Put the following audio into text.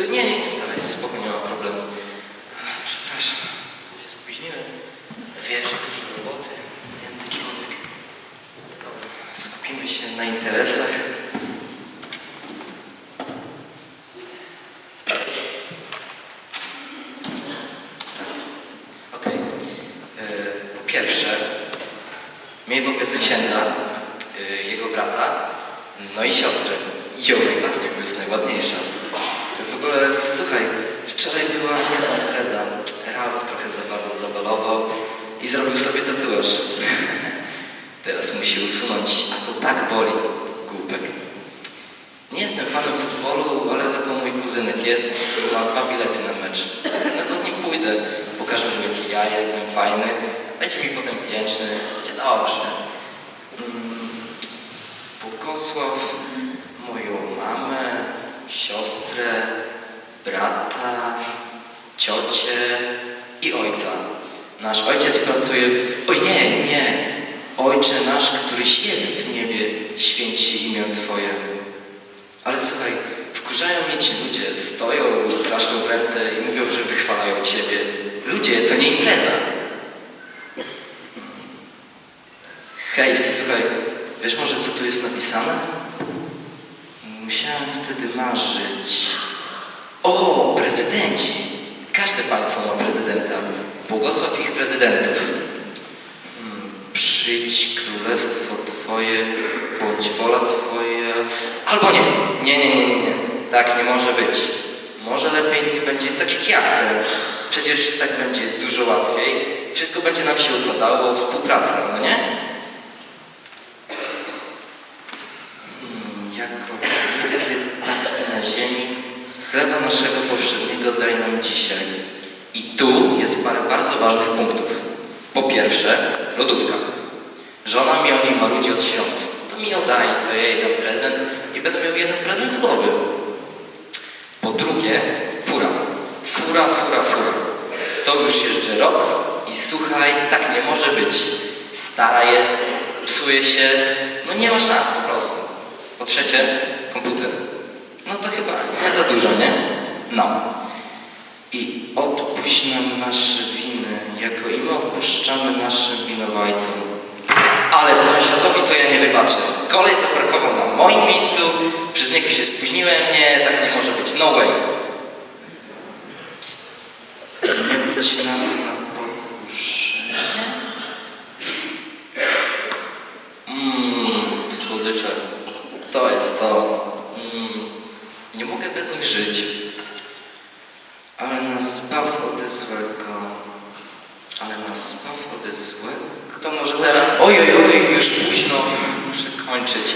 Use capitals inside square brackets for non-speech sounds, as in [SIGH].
Nie, nie, nie wstawaj, spoko, nie ma problemu. Przepraszam, się spóźniłem. Wiesz, dużo roboty, jęty człowiek. Dobra, skupimy się na interesach. Okej. E, Po pierwsze, miej w opiece księdza, e, jego brata, no i siostrę. I ją najbardziej, bo jest najładniejsza. Słuchaj, wczoraj była niezła impreza. Ralf trochę za bardzo zabalował i zrobił sobie tatuaż. [LAUGHS] Teraz musi usunąć, a to tak boli, głupek. Nie jestem fanem futbolu, ale za to mój kuzynek jest i ma dwa bilety na mecz. No to z nim pójdę, pokażę mu jaki ja jestem fajny, będzie mi potem wdzięczny, będzie dobrze. Mm, Błogosław moją mamę, siostrę, ciocię i ojca. Nasz ojciec pracuje w... Oj nie, nie. Ojcze nasz, któryś jest w niebie, święć się imię Twoje. Ale słuchaj, wkurzają mnie ci ludzie, stoją i klaszczą w ręce i mówią, że wychwalają Ciebie. Ludzie, to nie impreza. Hej, słuchaj, wiesz może co tu jest napisane? Musiałem wtedy marzyć. O, prezydenci! Każde państwo ma prezydenta. Błogosław ich prezydentów. Hmm, Przyjdź królestwo Twoje, bądź wola Twoja. Albo nie. Nie, nie, nie, nie, nie. Tak nie może być. Może lepiej niech będzie tak jak ja chcę. Przecież tak będzie dużo łatwiej. Wszystko będzie nam się układało, współpraca, no nie? Hmm, jako niebie, tak na ziemi, chleba naszego powszedniego daj nam dzisiaj. I tu jest parę bardzo ważnych punktów. Po pierwsze, lodówka. Żona mi o niej marudzi od świąt. To mi ją to ja jej dam prezent i będę miał jeden prezent z głowy. Po drugie, fura. Fura, fura, fura. To już jeżdżę rok i słuchaj, tak nie może być. Stara jest, psuje się, no nie ma szans po prostu. Po trzecie, komputer. No to chyba nie za dużo, nie? No. I odpuść nam nasze winy, jako i my odpuszczamy naszym winowajcom. Ale sąsiadowi to ja nie wybaczę. Kolej zaparkował na moim miejscu, przez niego się spóźniłem, nie, tak nie może być, no way. Nie być nas na. Mmm, słodycze. To jest to. Mm, nie mogę bez nich żyć. Ale nas zbaw ode złego. Ale nas zbaw ode złego. To może teraz... Oj, oj, oj, już późno. Muszę kończyć.